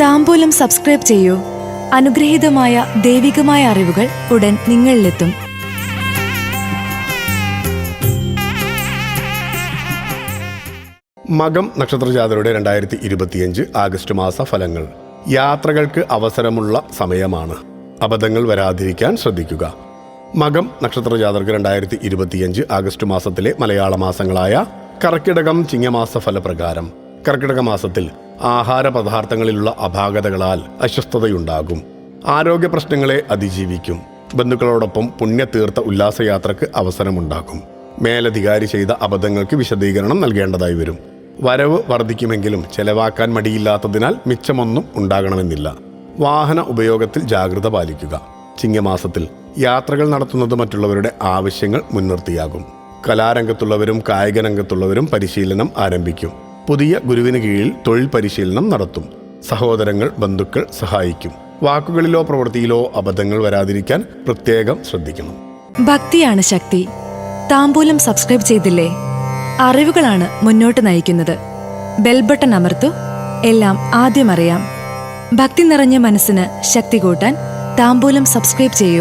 താമ്പൂലം subscribe ചെയ്യൂ. അനുഗ്രഹീതമായ ദൈവികമായ അറിവുകൾ ഉടൻ നിങ്ങളിലെത്തും. മകം നക്ഷത്രജാതരുടെ രണ്ടായിരത്തി ഇരുപത്തിയഞ്ച് ആഗസ്റ്റ് മാസ ഫലങ്ങൾ. യാത്രകൾക്ക് അവസരമുള്ള സമയമാണ്. അബദ്ധങ്ങൾ വരാതിരിക്കാൻ ശ്രദ്ധിക്കുക. മകം നക്ഷത്രജാതർക്ക് രണ്ടായിരത്തി ഇരുപത്തിയഞ്ച് ആഗസ്റ്റ് മാസത്തിലെ മലയാള മാസങ്ങളായ കർക്കിടകം ചിങ്ങമാസ ഫലപ്രകാരം. കർക്കിടക മാസത്തിൽ ആഹാര പദാർത്ഥങ്ങളിലുള്ള അപാകതകളാൽ അസ്വസ്ഥതയുണ്ടാകും. ആരോഗ്യ പ്രശ്നങ്ങളെ അതിജീവിക്കും. ബന്ധുക്കളോടൊപ്പം പുണ്യതീർത്ഥ ഉല്ലാസയാത്രക്ക് അവസരമുണ്ടാകും. മേലധികാരി ചെയ്ത അബദ്ധങ്ങൾക്ക് വിശദീകരണം നൽകേണ്ടതായി വരും. വരവ് വർദ്ധിക്കുമെങ്കിലും ചെലവാക്കാൻ മടിയില്ലാത്തതിനാൽ മിച്ചമൊന്നും ഉണ്ടാകണമെന്നില്ല. വാഹന ഉപയോഗത്തിൽ ജാഗ്രത പാലിക്കുക. ചിങ്ങമാസത്തിൽ യാത്രകൾ നടത്തുന്നത് മറ്റുള്ളവരുടെ ആവശ്യങ്ങൾ മുൻനിർത്തിയാകും. കലാരംഗത്തുള്ളവരും കായിക രംഗത്തുള്ളവരും പരിശീലനം ആരംഭിക്കും. പുതിയ ഗുരുവിന് കീഴിൽ തൊഴിൽ പരിശീലനം നടത്തും. സഹോദരങ്ങൾ ബന്ധുക്കൾ സഹായിക്കും. വാക്കുകളിലോ പ്രവൃത്തിയിലോ അബദ്ധങ്ങൾ വരാതിരിക്കാൻ പ്രത്യേകം ശ്രദ്ധിക്കണം. ഭക്തിയാണ് ശക്തി. താമ്പൂലം സബ്സ്ക്രൈബ് ചെയ്തില്ലേ? അറിവുകളാണ് മുന്നോട്ട് നയിക്കുന്നത്. ബെൽബട്ടൺ അമർത്തു. എല്ലാം ആദ്യം അറിയാം. ഭക്തി നിറഞ്ഞ മനസ്സിന് ശക്തി കൂട്ടാൻ താമ്പൂലം സബ്സ്ക്രൈബ് ചെയ്യൂ.